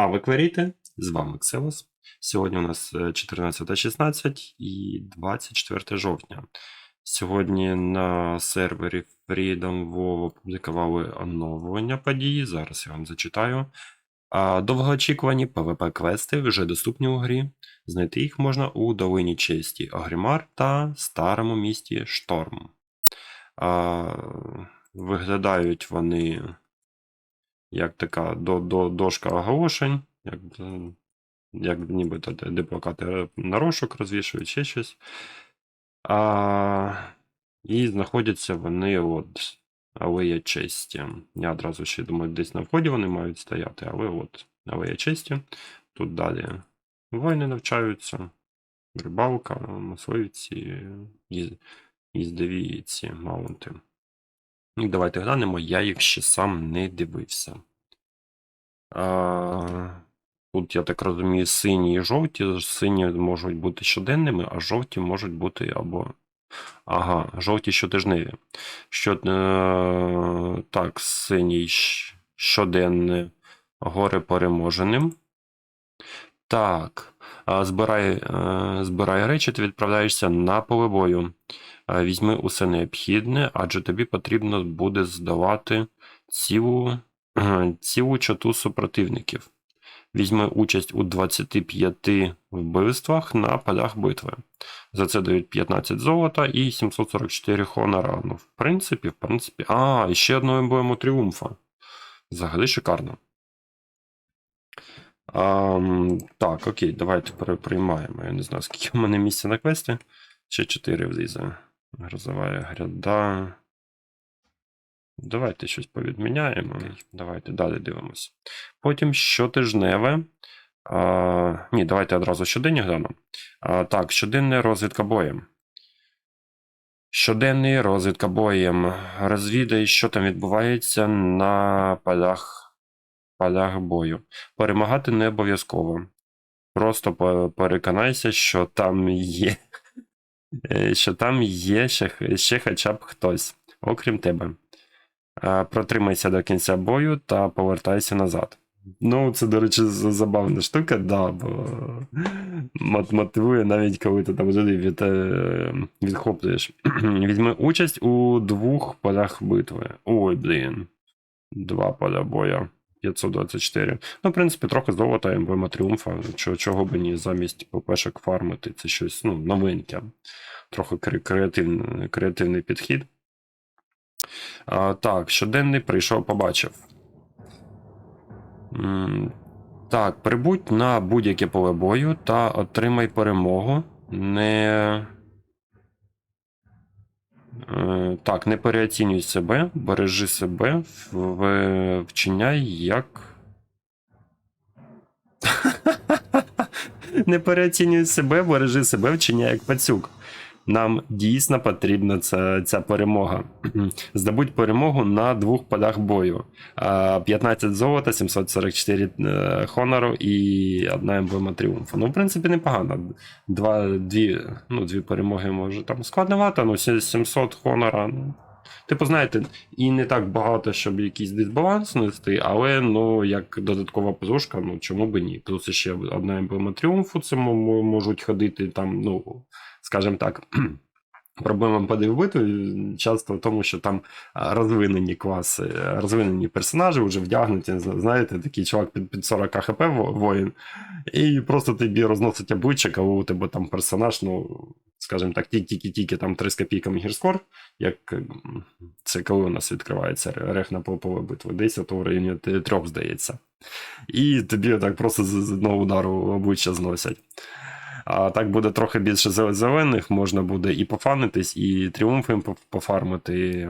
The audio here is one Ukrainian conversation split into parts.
А ви кверіте? З вами Ксевос. Сьогодні у нас е, 14.16 і 24 жовтня. Сьогодні на сервері Freedom WoW опублікували оновлення події. Зараз я вам зачитаю. А довгоочікувані PvP-квести вже доступні у грі. Знайти їх можна у Долині Честі Огрімар та Старому місті Шторм. А, виглядають вони як така до, до, дошка оголошень, як, е, як нібито де, плакати на рошок розвішують, ще щось. А, і знаходяться вони от алея честі. Я одразу ще думаю, десь на вході вони мають стояти, але от алея честі. Тут далі воїни навчаються, рибалка, мисливці, їз- їздові ці маунти. Ну, давайте глянемо, я їх ще сам не дивився. А, тут, я так розумію, сині і жовті. Сині можуть бути щоденними, а жовті можуть бути або. Ага, жовті щотижневі. Що, е, так, синій щоденне горе переможеним. Так. Збирай, е, збирай речі, ти відправляєшся на поле бою. Е, Візьми усе необхідне, адже тобі потрібно буде здолати цілу, цілу чату супротивників. Візьми участь у 25 вбивствах на полях битви. За це дають 15 золота і 744 хонора. Ну, в принципі, в принципі. А, і ще одну емблему тріумфа. Взагалі шикарно. Ам, так, окей, давайте пере- приймаємо. Я не знаю, скільки в мене місця на квесті. Ще 4 влізе. Грозова гряда. Давайте щось повідміняємо. Давайте далі дивимося. Потім щотижневе. А, ні, давайте одразу щоденні глянемо. А, так, щоденне розвідка боєм. Щоденний розвідка боєм. Розвідай, що там відбувається на полях, полях бою. Перемагати не обов'язково. Просто переконайся, що там є. Е, Що там є ще, ще хоча б хтось, окрім тебе. Протримайся до кінця бою та повертайся назад. Ну, це, до речі, забавна штука, да, бо мот- мотивує навіть коли ти там від, е, відхоплюєш. Візьми участь у двох полях битви. Ой, блін. Два поля боя. 524. Ну, в принципі, трохи золота, емблема тріумфа. Чого, чого б ні замість ППшок фармити. Це щось ну, новеньке. Трохи креативний, креативний підхід. А, так, щоденний прийшов, побачив. Так, прибудь на будь-яке поле бою та отримай перемогу. Не. Е, Так, не переоцінюй себе, бережи себе, вчиняй як. Не переоцінюй себе, бережи себе, вчиняй як пацюк. Нам дійсно потрібна ця, ця перемога. Здобудь перемогу на двох полях бою. 15 золота, 744 е, хонору і одна емблема тріумфу. Ну, в принципі, непогано. Два, дві, ну, дві перемоги може там складновато, ну, 700 хонора. Ну, типу, знаєте, і не так багато, щоб якийсь дисбаланс нести, але ну, як додаткова позушка, ну чому би ні. Плюс ще одна емблема тріумфу, це мо- мо- можуть ходити там, ну, скажімо так. Проблема подив битви часто в тому, що там розвинені класи, розвинені персонажі вже вдягнуті. Знаєте, такий чувак під, під 40 хп воїн, і просто тобі розносить обличчя, коли у тебе там персонаж, ну, скажімо так, тільки-тільки там 3 з копійками гірскор, як це коли у нас відкривається рех на поле битви, десь от у районі трьох, здається. І тобі так просто з одного удару обличчя зносять. А так буде трохи більше зелених, можна буде і пофанитись, і тріумфи пофармити.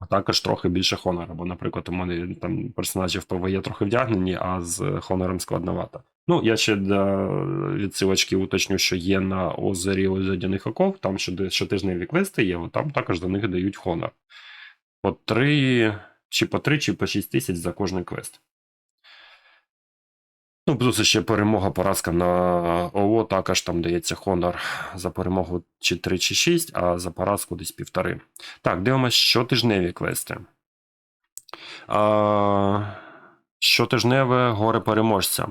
А також трохи більше хонора, бо, наприклад, у мене там персонажі в ПВ є трохи вдягнені, а з хонором складновато. Ну, я ще для відсилочки уточню, що є на озері Ледяних оков, там щотижневі квести є, там також за них дають хонор. По 3, чи по 3, чи по 6 тисяч за кожний квест. Ну, плюс ще перемога, поразка на ОО, також там дається хонор за перемогу чи 3, чи 6, а за поразку десь півтори. Так, дивимося щотижневі квести. А, Щотижневе горе переможця.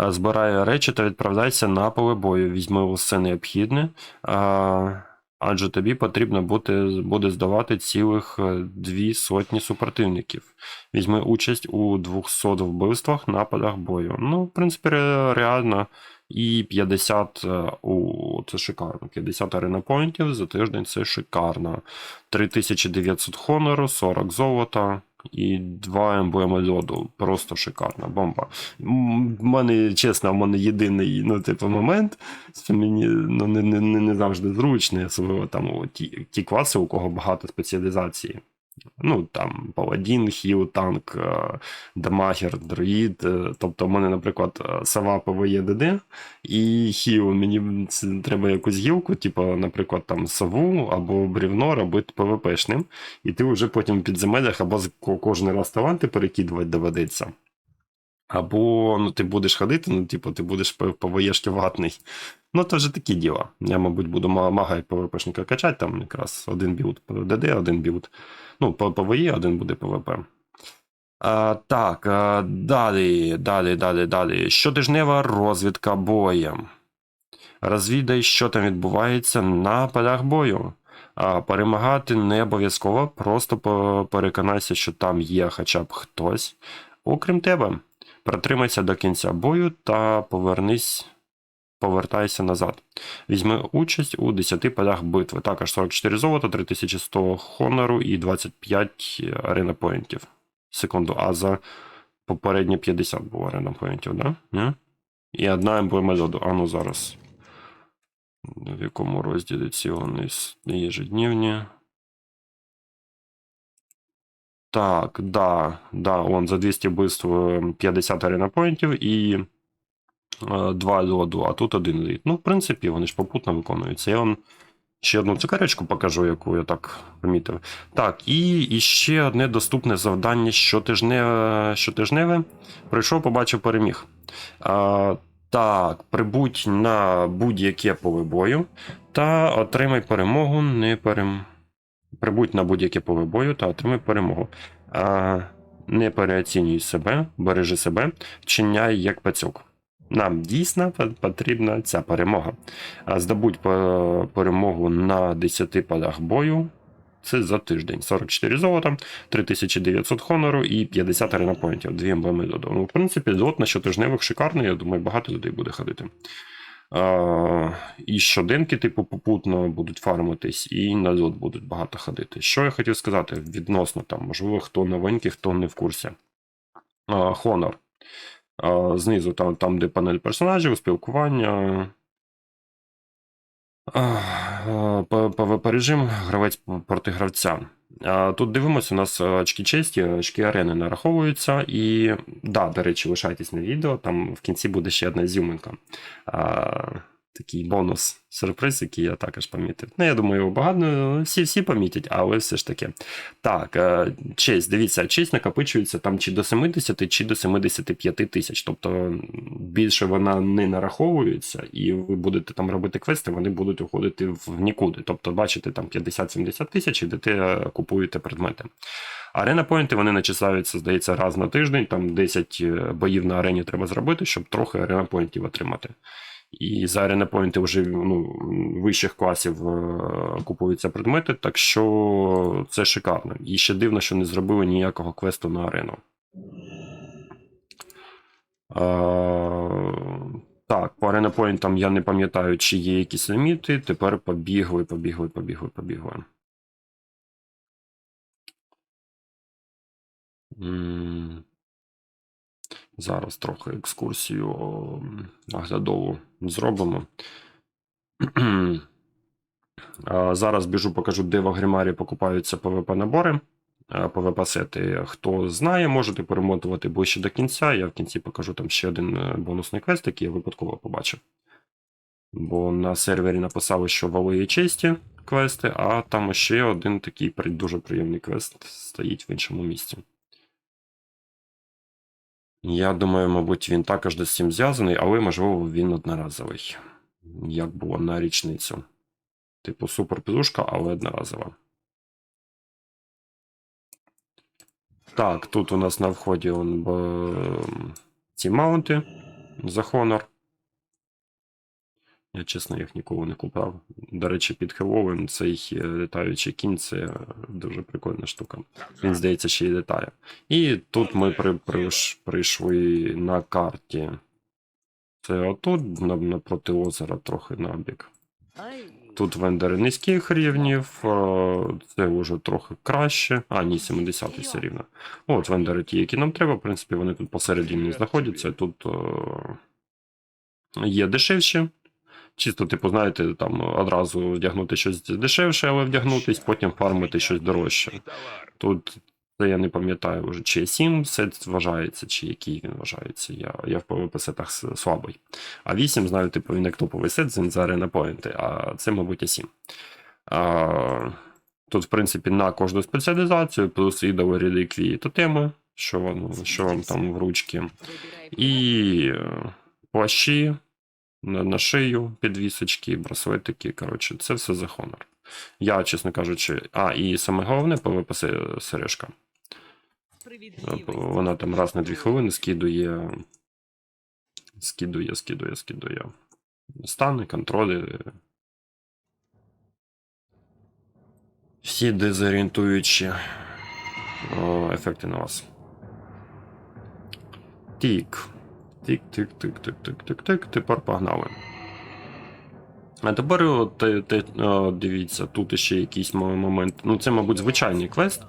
Е, Збирай речі та відправляйся на поле бою. Візьми усе необхідне, а, адже тобі потрібно бути, буде здавати цілих е, дві сотні супротивників. Візьми участь у 200 вбивствах, нападах бою. Ну, в принципі, реально. І 50 е, у це шикарно. 50 арена поінтів за тиждень це шикарно. 3900 хонору, 40 золота і два емблеми льоду. Просто шикарна бомба. В мене, чесно, в мене єдиний ну, типу, момент, що мені ну, не, не, не завжди зручний, особливо там ті, ті класи, у кого багато спеціалізації. Ну, там Паладін, Хіл, танк, е, Дамагер, Дроїд. е, Тобто, в мене, наприклад, е, сова ПВЄ ДД і Хіл. Мені треба якусь гілку, типу, наприклад, там сову або брівно робити ПВПшним. І ти вже потім в підземеллях або кожен раз таланти перекидувати доведеться. Або ну, ти будеш ходити, ну, типу, ти будеш ПВЄшки ватний. Ну, то вже такі діла. Я, мабуть, буду ма- мага і ПВПшника качати, там якраз один білд ДД, один білд. Ну, ПВЄ, один буде ПВП. А, так, а, далі, далі, далі, далі. Щотижнева розвідка боєм. Розвідай, що там відбувається на полях бою. А, перемагати не обов'язково, просто переконайся, що там є хоча б хтось. Окрім тебе, протримайся до кінця бою та повернись, повертайся назад. Візьми участь у 10 полях битви. Також 44 золота, 3100 хонору і 25 арена поінтів. Секунду, а за попередньо 50 було арена поінтів, да? Ні? І одна емблема льоду. А ну зараз. В якому розділі ці вони ежедневні? Так, да, да, он за 200 вбивств е, 50 арена поінтів і 2 льоду, а тут один лід. Ну, в принципі, вони ж попутно виконуються. Я вам ще одну цукеречку покажу, яку я так помітив. Так, і, і ще одне доступне завдання щотижневе. щотижневе. Прийшов, побачив, переміг. А, так, прибудь на будь-яке поле бою та отримай перемогу. Не перем... Прибудь на будь-яке поле бою та отримай перемогу. А, не переоцінюй себе, бережи себе, вчиняй як пацюк. Нам дійсно потрібна ця перемога. По- перемогу на 10 полях бою. Це за тиждень. 44 золота, 3900 хонору і 50 арена. Дві емблеми. Ну, в принципі, лот на щотижневих шикарний, я думаю, багато людей буде ходити. А, і щоденки, типу, попутно будуть фармитись, і на льот будуть багато ходити. Що я хотів сказати відносно там, можливо, хто новенький, хто не в курсі. Хонор. Знизу, там, там, де панель персонажів, спілкування. ПВП режим, гравець проти гравця. Тут дивимося, у нас е, очки честі, очки арени нараховуються. І да, до речі, лишайтесь на відео, там в кінці буде ще одна зюминка. Такий бонус сюрприз, який я також помітив. Ну, я думаю, його багато всі, всі помітять, але все ж таки. Так, е, честь, дивіться, честь накопичується там чи до 70, чи до 75 тисяч. Тобто більше вона не нараховується, і ви будете там робити квести, вони будуть уходити в нікуди. Тобто, бачите, там 50-70 тисяч, ідете, е, купуєте предмети. Арена поінти вони начисляються, здається, раз на тиждень. Там 10 боїв на арені треба зробити, щоб трохи арена поінтів отримати. І за арена поінти вже ну, вищих класів е, купуються предмети, так що це шикарно. І ще дивно, що не зробили ніякого квесту на арену. Е, так, по Arena я не пам'ятаю, чи є якісь ліміти. Тепер побігли, побігли, побігли, побігли. М, Зараз трохи екскурсію о, оглядову зробимо. Зараз біжу, покажу, де в Агрімарі покупаються ПВП-набори, ПВП-сети. Хто знає, можете перемотувати ближче до кінця. Я в кінці покажу там ще один е, бонусний квест, який я випадково побачив. Бо на сервері написали, що вали і честі квести, а там ще один такий дуже приємний квест стоїть в іншому місці. Я думаю, мабуть, він також десь з цим зв'язаний, але можливо він одноразовий. Як було на річницю. Типу супер підушка, але одноразова. Так, тут у нас на вході он, б, ці маунти за Honor. Я чесно їх ніколи не купав. До речі, під Хеллоуін цей е, літаючий кінь це дуже прикольна штука. Він, здається, ще й літає. І тут ми при, приш- прийшли на карті. Це отут, напроти озера, трохи набік. Тут вендори низьких рівнів, е, це вже трохи краще. А, ні, 70 все рівно. От вендори ті, які нам треба, в принципі, вони тут посередині знаходяться. Тут е, є дешевші. Чисто, типу, знаєте, там одразу вдягнути щось дешевше, але вдягнутись, потім фармити щось дорожче. Тут це я не пам'ятаю вже, чи 7 сет вважається, чи який він вважається. Я, я в PvP сетах слабий. А 8, знаю, типу, він як топовий сет з на поінти, а це, мабуть, А7. А, тут, в принципі, на кожну спеціалізацію, плюс ідові реліквії тотеми, що, що вам там в ручки. І е, плащі на, на шию, підвісочки, браслетики. Коротше, це все за Honor. Я, чесно кажучи, а, і саме головне PvP се- сережка. Е, Вона там раз на дві хвилини скидує. Скидує, скидує, скидує. Стани, контролі. Всі дезорієнтуючі ефекти на вас. Тік. Тик, тик, тик, тик, тик, тик, тик. Тепер погнали. А тепер от, те- о, дивіться, тут ще якийсь момент. Ну, це, мабуть, звичайний квест.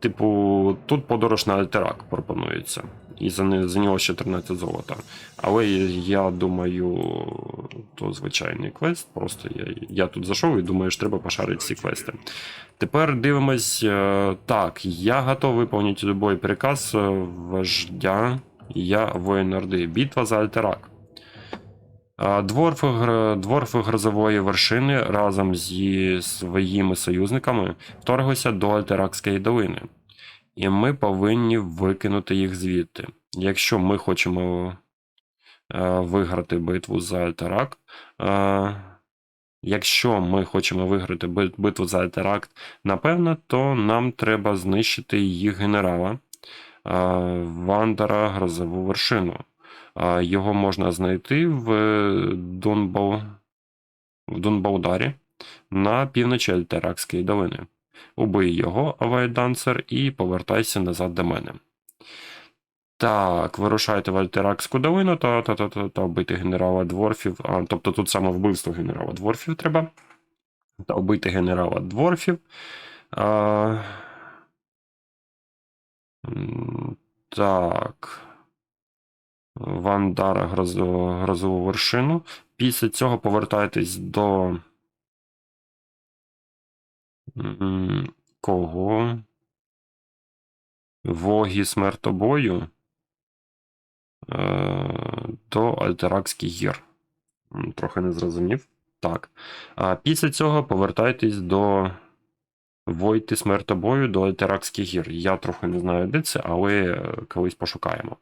Типу, тут подорож на Альтерак пропонується. І за, за нього ще 13 золота. Але я думаю, то звичайний квест. Просто я, я тут зайшов і думаю, що треба пошарити всі квести. Тепер дивимось. е, Так, я готов виконати любой приказ е, вождя. Я воїн Орди. Битва за Альтерак. Дворфи, дворфи грозової вершини разом зі своїми союзниками вторглися до Альтеракської долини. І ми повинні викинути їх звідти. Якщо ми хочемо е, виграти битву за Альтерак, е, якщо ми хочемо виграти битву за Альтерак, напевно, то нам треба знищити їх генерала Вандера Грозову вершину. Його можна знайти в Дунбау... в Дунбаударі на півночі Альтеракської долини. Убий його, Авайдансер, і повертайся назад до мене. Так, вирушайте в Альтеракську долину та, та, та, та, та вбити генерала Дворфів. А, тобто тут саме вбивство генерала Дворфів треба. Та вбити генерала Дворфів. А... Так. Вандара грозову, грозову вершину. Після цього повертайтесь до. Кого? Вогі смертобою. Е, До Альтеракських гір. Трохи не зрозумів. Так. А після цього повертайтесь до Войти смертобою до Теракських гір. Я трохи не знаю, де це, але е, колись пошукаємо.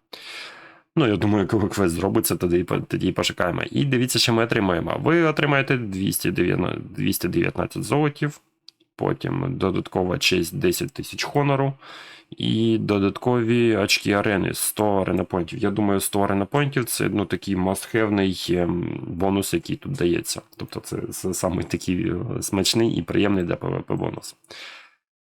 Ну, я думаю, коли квест зробиться, тоді, тоді пошукаємо. І дивіться, що ми отримаємо. Ви отримаєте 219, 219 золотів, потім додаткова честь 10 тисяч хонору і додаткові очки арени 100 аренапойнтів. Я думаю, 100 аренапойнтів це ну, такий мастхевний ем, бонус, який тут дається. Тобто це, це саме такий е, смачний і приємний для PvP бонус.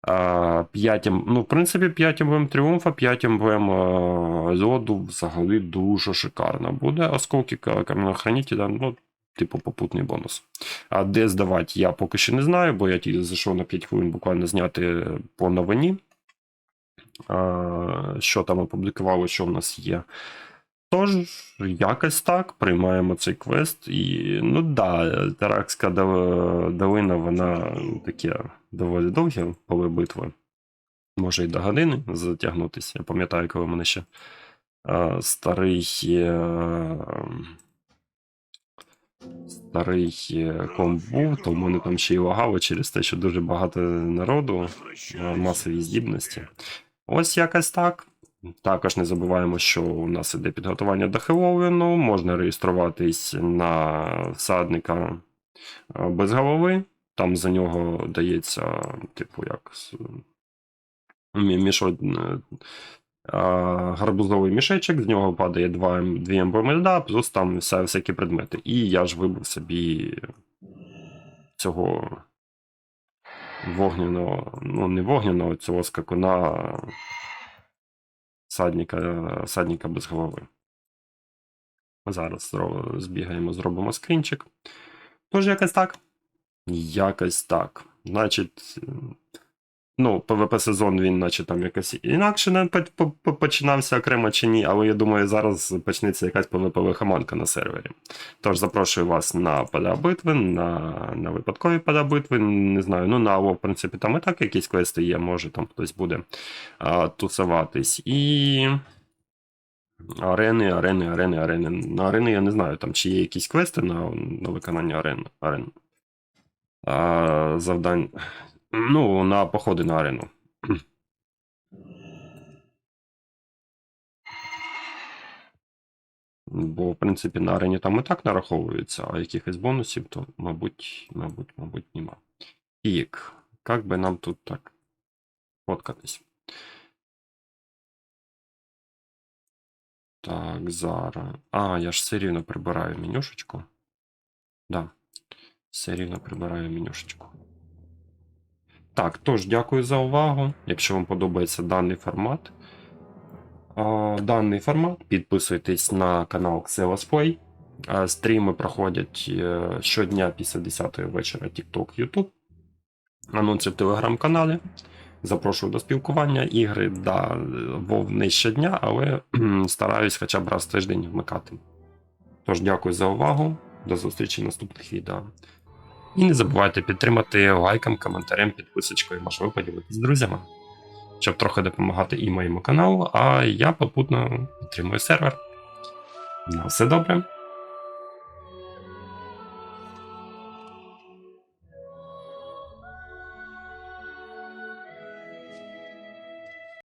А, 5, ем- ну, в принципі, 5 емблем тріумфа, 5 емблем е, льоду взагалі дуже шикарно буде. Осколки каменохранителя, ну, типу, попутний бонус. А де здавати, я поки що не знаю, бо я тільки зайшов на 5 хвилин буквально зняти по новині. А, що там опублікували, що в нас є. Тож, якось так, приймаємо цей квест. І, ну да, Таракська долина, вона таке доволі довге поле битви. Може і до години затягнутися. Я пам'ятаю, коли мене ще а, старий. е, Старий е, комп був, то в мене там ще й лагало через те, що дуже багато народу, е, масові здібності. Ось якось так. Також не забуваємо, що у нас іде підготування до Хеллоуіну. Можна реєструватись на всадника е, без голови. Там за нього дається, типу, як с- мі- мішо, а, гарбузовий мішечок, з нього падає 2, 2 МБМДа, плюс там вся, всякі предмети. І я ж вибив собі цього вогняного, ну не вогняного, цього скакуна садника, садника без голови. Зараз збігаємо, зробимо скрінчик. Тож якось так. Якось так. Значить, ну, ПВП сезон він, наче там якось інакше не по- по- по- починався окремо чи ні, але я думаю, зараз почнеться якась ПВП хаманка на сервері. Тож запрошую вас на поля битви, на, на випадкові поля битви. Не знаю, ну на АВО, в принципі, там і так якісь квести є, може там хтось буде а, тусуватись. І. Арени, арени, арени, арени. На арени я не знаю, там чи є якісь квести на, на виконання арен. арен. А, завдань. Ну, на походи на арену. Бо, в принципі, на арені там і так нараховується, а якихось бонусів, то, мабуть, мабуть, мабуть, нема. Ік, як би нам тут так фоткатись? Так, зараз. А, я ж все рівно прибираю менюшечку. Да, все рівно прибираю менюшечку. Так, тож, дякую за увагу. Якщо вам подобається даний формат, даний формат, підписуйтесь на канал Xelos Play. Стріми проходять е, щодня після 10 вечора TikTok, YouTube. Анонси в телеграм-каналі. Запрошую до спілкування. Ігри, да, вов не щодня, але стараюсь хоча б раз в тиждень вмикати. Тож, дякую за увагу. До зустрічі в наступних відео. І не забувайте підтримати лайком, коментарем, підписочкою, можливо, поділитися з друзями, щоб трохи допомагати і моєму каналу, а я попутно підтримую сервер. На все добре.